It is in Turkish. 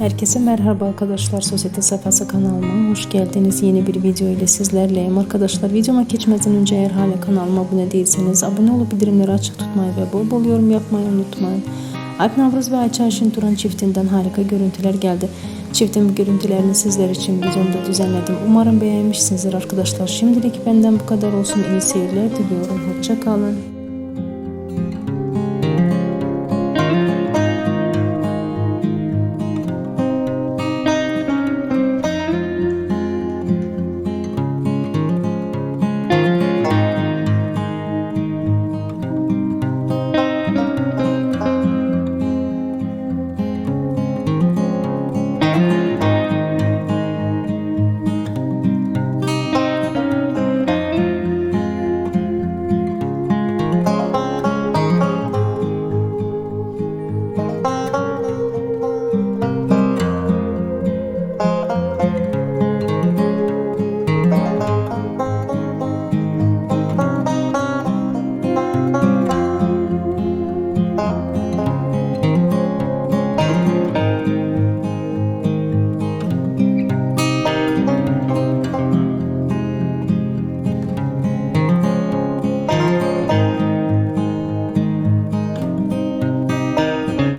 Herkese merhaba arkadaşlar. Sosyete Safhası kanalıma hoş geldiniz. Yeni bir video ile sizlerleyim. Arkadaşlar videoma geçmeden önce eğer hala kanalıma abone değilseniz abone olup bildirimleri açık tutmayı ve bol bol yorum yapmayı unutmayın. Alp Navruz ve Ayça Ayşin Turan çiftinden harika görüntüler geldi. Çiftin bu görüntülerini sizler için videomda düzenledim. Umarım beğenmişsinizdir arkadaşlar. Şimdilik benden bu kadar olsun. İyi seyirler diliyorum. hoşçakalın.